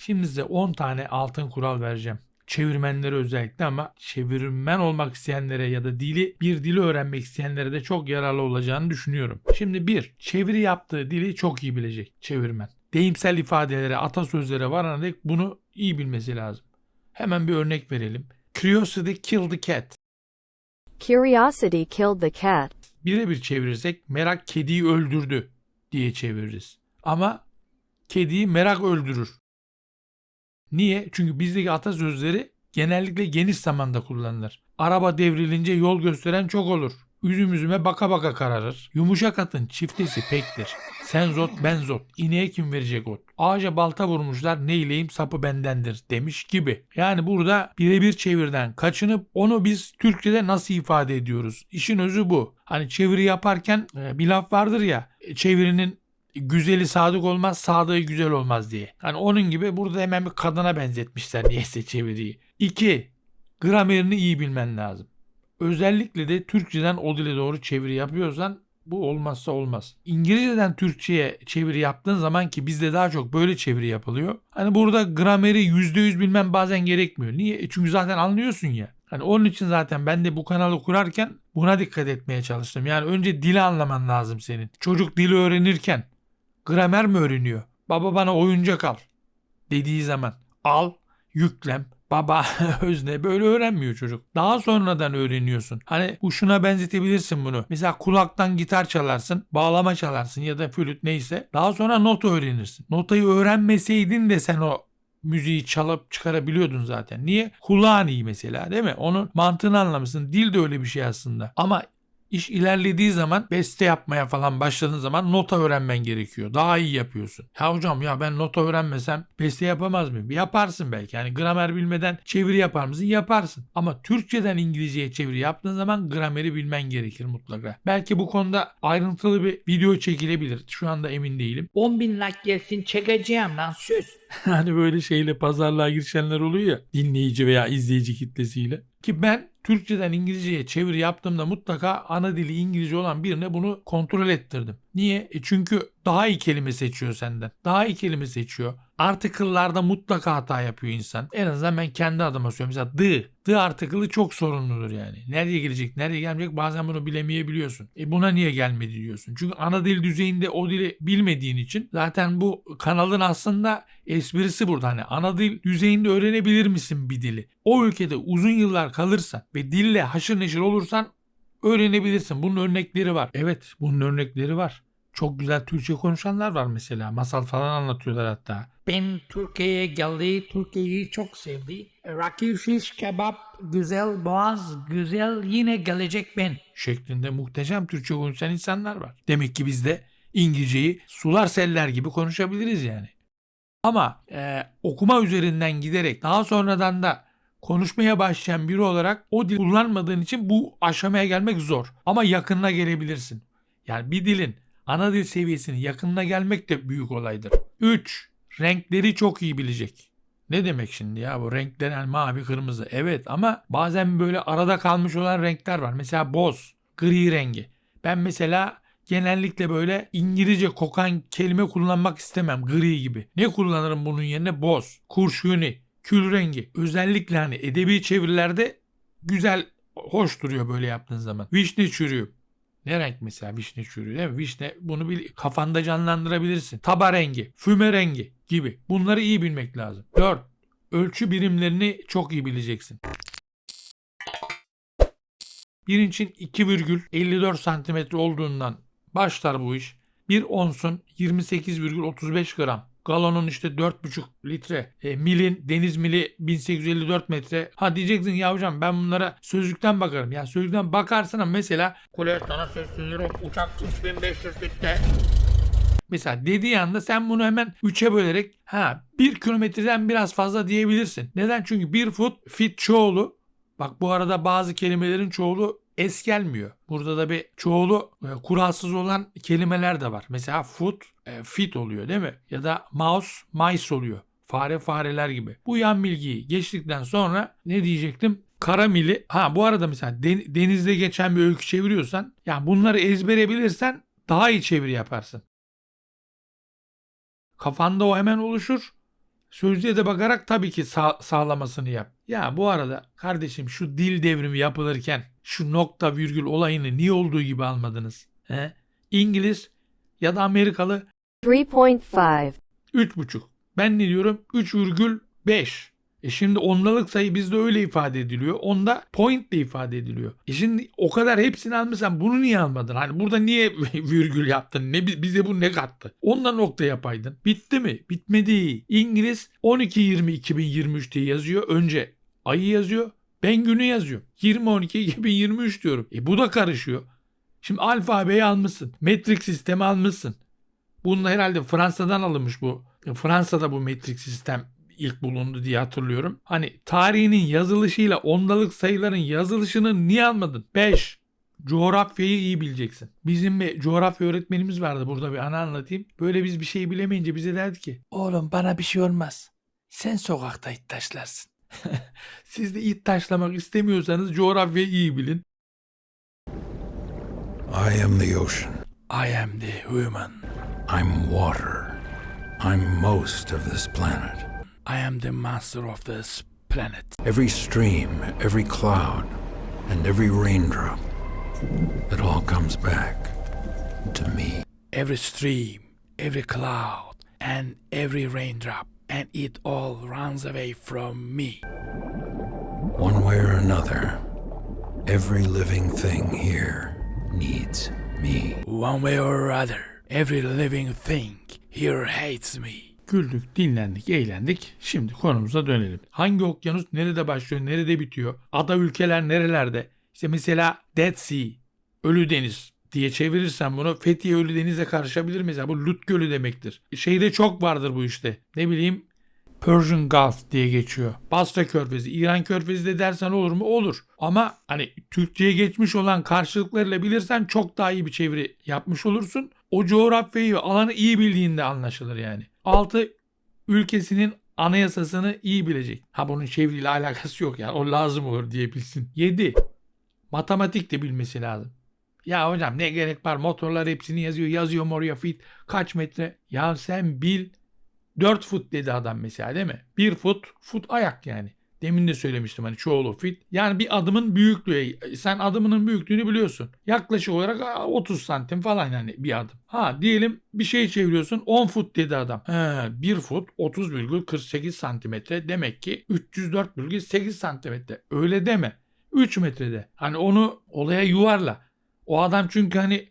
Şimdi size 10 tane altın kural vereceğim. Çevirmenlere özellikle ama çevirmen olmak isteyenlere ya da dili bir dili öğrenmek isteyenlere de çok yararlı olacağını düşünüyorum. Şimdi bir, çeviri yaptığı dili çok iyi bilecek çevirmen. Deyimsel ifadelere, atasözlere varana dek bunu iyi bilmesi lazım. Hemen bir örnek verelim. Curiosity killed the cat. Curiosity killed the cat. Birebir çevirirsek merak kediyi öldürdü diye çeviririz. Ama kediyi merak öldürür. Niye? Çünkü bizdeki atasözleri genellikle geniş zamanda kullanılır. Araba devrilince yol gösteren çok olur. Üzüm üzüme baka baka kararır. Yumuşak atın çiftesi pektir. Sen zot ben zot. İneğe kim verecek ot? Ağaca balta vurmuşlar neyleyim sapı bendendir demiş gibi. Yani burada birebir çevirden kaçınıp onu biz Türkçe'de nasıl ifade ediyoruz? İşin özü bu. Hani çeviri yaparken e, bir laf vardır ya e, çevirinin güzeli sadık olmaz, sadığı güzel olmaz diye. Hani onun gibi burada hemen bir kadına benzetmişler niyeyse çeviriyi. 2. Gramerini iyi bilmen lazım. Özellikle de Türkçeden o dile doğru çeviri yapıyorsan bu olmazsa olmaz. İngilizceden Türkçe'ye çeviri yaptığın zaman ki bizde daha çok böyle çeviri yapılıyor. Hani burada grameri %100 bilmem bazen gerekmiyor. Niye? E çünkü zaten anlıyorsun ya. Hani onun için zaten ben de bu kanalı kurarken buna dikkat etmeye çalıştım. Yani önce dili anlaman lazım senin. Çocuk dili öğrenirken gramer mi öğreniyor? Baba bana oyuncak al dediği zaman al, yüklem, baba, özne böyle öğrenmiyor çocuk. Daha sonradan öğreniyorsun. Hani bu şuna benzetebilirsin bunu. Mesela kulaktan gitar çalarsın, bağlama çalarsın ya da flüt neyse. Daha sonra nota öğrenirsin. Notayı öğrenmeseydin de sen o müziği çalıp çıkarabiliyordun zaten. Niye? Kulağın iyi mesela değil mi? Onun mantığını anlamışsın. Dil de öyle bir şey aslında. Ama İş ilerlediği zaman beste yapmaya falan başladığın zaman nota öğrenmen gerekiyor. Daha iyi yapıyorsun. Ya hocam ya ben nota öğrenmesem beste yapamaz mıyım? Yaparsın belki. Yani gramer bilmeden çeviri yapar mısın? Yaparsın. Ama Türkçeden İngilizceye çeviri yaptığın zaman grameri bilmen gerekir mutlaka. Belki bu konuda ayrıntılı bir video çekilebilir. Şu anda emin değilim. 10 bin like gelsin çekeceğim lan söz. Hani böyle şeyle pazarlığa girişenler oluyor ya dinleyici veya izleyici kitlesiyle. Ki ben Türkçeden İngilizceye çeviri yaptığımda mutlaka ana dili İngilizce olan birine bunu kontrol ettirdim. Niye? E çünkü daha iyi kelime seçiyor senden. Daha iyi kelime seçiyor. Article'larda mutlaka hata yapıyor insan. En azından ben kendi adıma söylüyorum. Mesela the. The article'ı çok sorunludur yani. Nereye gelecek, nereye gelmeyecek bazen bunu bilemeyebiliyorsun. E buna niye gelmedi diyorsun. Çünkü ana dil düzeyinde o dili bilmediğin için zaten bu kanalın aslında esprisi burada. Hani ana dil düzeyinde öğrenebilir misin bir dili? O ülkede uzun yıllar kalırsan ve dille haşır neşir olursan öğrenebilirsin. Bunun örnekleri var. Evet bunun örnekleri var. Çok güzel Türkçe konuşanlar var mesela. Masal falan anlatıyorlar hatta. Ben Türkiye'ye geldi, Türkiye'yi çok sevdi. Rakı şiş kebap, güzel boğaz, güzel yine gelecek ben. Şeklinde muhteşem Türkçe konuşan insanlar var. Demek ki biz de İngilizceyi sular seller gibi konuşabiliriz yani. Ama e, okuma üzerinden giderek daha sonradan da konuşmaya başlayan biri olarak o dil kullanmadığın için bu aşamaya gelmek zor. Ama yakınına gelebilirsin. Yani bir dilin ana dil seviyesinin yakınına gelmek de büyük olaydır. 3. Renkleri çok iyi bilecek. Ne demek şimdi ya bu renkler yani mavi kırmızı evet ama bazen böyle arada kalmış olan renkler var. Mesela boz, gri rengi. Ben mesela genellikle böyle İngilizce kokan kelime kullanmak istemem gri gibi. Ne kullanırım bunun yerine boz, kurşuni, kül rengi. Özellikle hani edebi çevirilerde güzel, hoş duruyor böyle yaptığın zaman. Vişne çürüğü. Ne renk mesela vişne çürüğü değil mi? Vişne bunu bil, kafanda canlandırabilirsin. Taba rengi, füme rengi gibi. Bunları iyi bilmek lazım. 4. Ölçü birimlerini çok iyi bileceksin. Bir inçin 2,54 santimetre olduğundan başlar bu iş. Bir onsun 28,35 gram. Galonun işte 4,5 litre. E, milin deniz mili 1854 metre. Ha diyeceksin ya hocam ben bunlara sözlükten bakarım. Ya sözlükten bakarsana mesela Kule sana sesleniyorum uçak 3500 fitte. Mesela dediği anda sen bunu hemen 3'e bölerek ha 1 kilometreden biraz fazla diyebilirsin. Neden? Çünkü 1 foot fit çoğulu. Bak bu arada bazı kelimelerin çoğulu es gelmiyor. Burada da bir çoğulu e, kuralsız olan kelimeler de var. Mesela foot e, fit oluyor değil mi? Ya da mouse mice oluyor. Fare fareler gibi. Bu yan bilgiyi geçtikten sonra ne diyecektim? Kara mili. Ha bu arada mesela den- denizde geçen bir öykü çeviriyorsan yani bunları ezbere bilirsen daha iyi çeviri yaparsın. Kafanda o hemen oluşur. Sözlüğe de bakarak tabii ki sağ- sağlamasını yap. Ya bu arada kardeşim şu dil devrimi yapılırken şu nokta virgül olayını niye olduğu gibi almadınız? He? İngiliz ya da Amerikalı 3.5. 3,5. Ben ne diyorum? 3,5. E şimdi ondalık sayı bizde öyle ifade ediliyor. Onda point de ifade ediliyor. E şimdi o kadar hepsini almışsan bunu niye almadın? Hani burada niye virgül yaptın? Ne bi- bize bu ne kattı? Ondan nokta yapaydın. Bitti mi? Bitmedi. İngiliz 12-20-2023 diye yazıyor. Önce ayı yazıyor. Ben günü yazıyorum. 20-12-2023 diyorum. E bu da karışıyor. Şimdi alfabeyi almışsın. Metrik sistemi almışsın. Bunun herhalde Fransa'dan alınmış bu. Fransa'da bu metrik sistem ilk bulundu diye hatırlıyorum. Hani tarihinin yazılışıyla ondalık sayıların yazılışını niye almadın? 5. Coğrafyayı iyi bileceksin. Bizim bir coğrafya öğretmenimiz vardı burada bir ana anlatayım. Böyle biz bir şey bilemeyince bize derdi ki Oğlum bana bir şey olmaz. Sen sokakta taşlarsın. Siz de it taşlamak istemiyorsanız coğrafyayı iyi bilin. I am the ocean. I am the human. I'm water. I'm most of this planet. I am the master of this planet. Every stream, every cloud, and every raindrop, it all comes back to me. every stream, every cloud, and every raindrop, and it all runs away from me. One way or another, every living thing here needs me. One way or other, every living thing here hates me. Güldük, dinlendik, eğlendik. Şimdi konumuza dönelim. Hangi okyanus nerede başlıyor, nerede bitiyor? Ada ülkeler nerelerde? İşte mesela Dead Sea, Ölü Deniz diye çevirirsen bunu Fethiye Ölü Deniz'e karışabilir mesela. Bu Lut Gölü demektir. Şeyde çok vardır bu işte. Ne bileyim Persian Gulf diye geçiyor. Basra Körfezi, İran Körfezi de dersen olur mu? Olur. Ama hani Türkçe'ye geçmiş olan karşılıklarıyla bilirsen çok daha iyi bir çeviri yapmış olursun. O coğrafyayı alanı iyi bildiğinde anlaşılır yani. 6. Ülkesinin anayasasını iyi bilecek. Ha bunun çeviriyle alakası yok yani. O lazım olur diye bilsin. 7. Matematik de bilmesi lazım. Ya hocam ne gerek var motorlar hepsini yazıyor. Yazıyorum oraya fit kaç metre. Ya sen bil 4 fut dedi adam mesela değil mi? 1 fut, fut ayak yani. Demin de söylemiştim hani çoğulu fit. Yani bir adımın büyüklüğü. Sen adımının büyüklüğünü biliyorsun. Yaklaşık olarak aa, 30 santim falan yani bir adım. Ha diyelim bir şey çeviriyorsun 10 fut dedi adam. He, 1 fut 30,48 santimetre demek ki 304,8 santimetre. Öyle deme. 3 metrede. Hani onu olaya yuvarla. O adam çünkü hani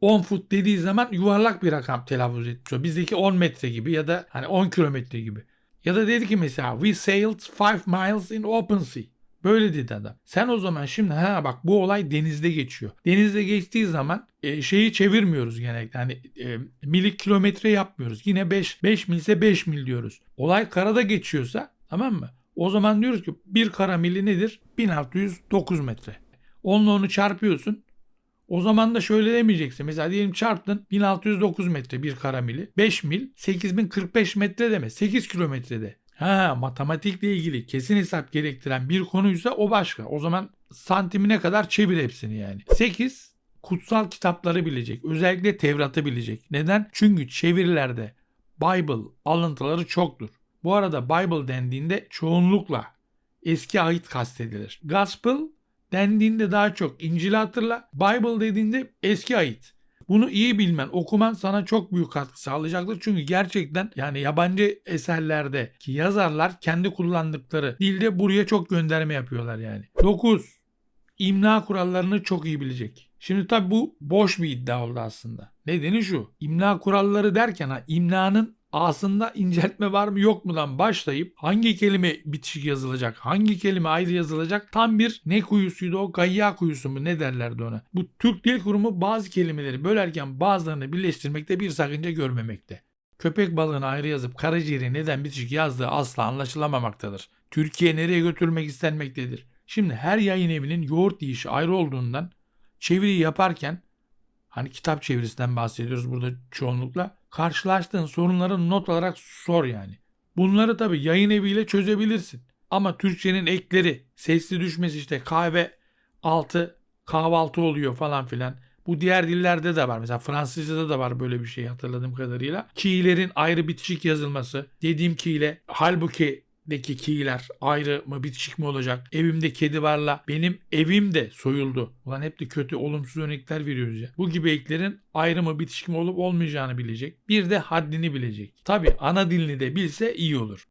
10 fut dediği zaman yuvarlak bir rakam telaffuz etmiş. Bizdeki 10 metre gibi ya da hani 10 kilometre gibi. Ya da dedi ki mesela we sailed 5 miles in open sea. Böyle dedi adam. Sen o zaman şimdi ha bak bu olay denizde geçiyor. Denizde geçtiği zaman e, şeyi çevirmiyoruz genellikle. Hani e, milik kilometre yapmıyoruz. Yine 5 5 milse 5 mil diyoruz. Olay karada geçiyorsa tamam mı? O zaman diyoruz ki bir kara mili nedir? 1609 metre. Onunla onu çarpıyorsun. O zaman da şöyle demeyeceksin. Mesela diyelim çarptın 1609 metre bir kara mili. 5 mil 8045 metre deme. 8 kilometrede. Ha matematikle ilgili kesin hesap gerektiren bir konuysa o başka. O zaman santimine kadar çevir hepsini yani. 8 kutsal kitapları bilecek. Özellikle Tevrat'ı bilecek. Neden? Çünkü çevirilerde Bible alıntıları çoktur. Bu arada Bible dendiğinde çoğunlukla eski ahit kastedilir. Gospel dendiğinde daha çok İncil'i hatırla. Bible dediğinde eski ait. Bunu iyi bilmen, okuman sana çok büyük katkı sağlayacaktır. Çünkü gerçekten yani yabancı eserlerde ki yazarlar kendi kullandıkları dilde buraya çok gönderme yapıyorlar yani. 9. İmla kurallarını çok iyi bilecek. Şimdi tabi bu boş bir iddia oldu aslında. Nedeni şu. İmla kuralları derken ha imlanın A'sında inceltme var mı yok mudan başlayıp hangi kelime bitişik yazılacak, hangi kelime ayrı yazılacak tam bir ne kuyusuydu o gayya kuyusu mu ne derlerdi ona. Bu Türk Dil Kurumu bazı kelimeleri bölerken bazılarını birleştirmekte bir sakınca görmemekte. Köpek balığını ayrı yazıp karaciğeri neden bitişik yazdığı asla anlaşılamamaktadır. Türkiye nereye götürülmek istenmektedir. Şimdi her yayın evinin yoğurt yiyişi ayrı olduğundan çeviriyi yaparken Hani kitap çevirisinden bahsediyoruz burada çoğunlukla. Karşılaştığın sorunları not alarak sor yani. Bunları tabi yayın eviyle çözebilirsin. Ama Türkçenin ekleri, sesli düşmesi işte kahve altı kahvaltı oluyor falan filan. Bu diğer dillerde de var. Mesela Fransızca'da da var böyle bir şey hatırladığım kadarıyla. Ki'lerin ayrı bitişik yazılması. Dediğim ki ile halbuki deki ki'ler ayrı mı bitişik mi olacak? Evimde kedi varla benim evim de soyuldu. Ulan hep de kötü olumsuz örnekler veriyoruz ya. Bu gibi eklerin ayrı mı bitişik mi olup olmayacağını bilecek. Bir de haddini bilecek. Tabi ana dilini de bilse iyi olur.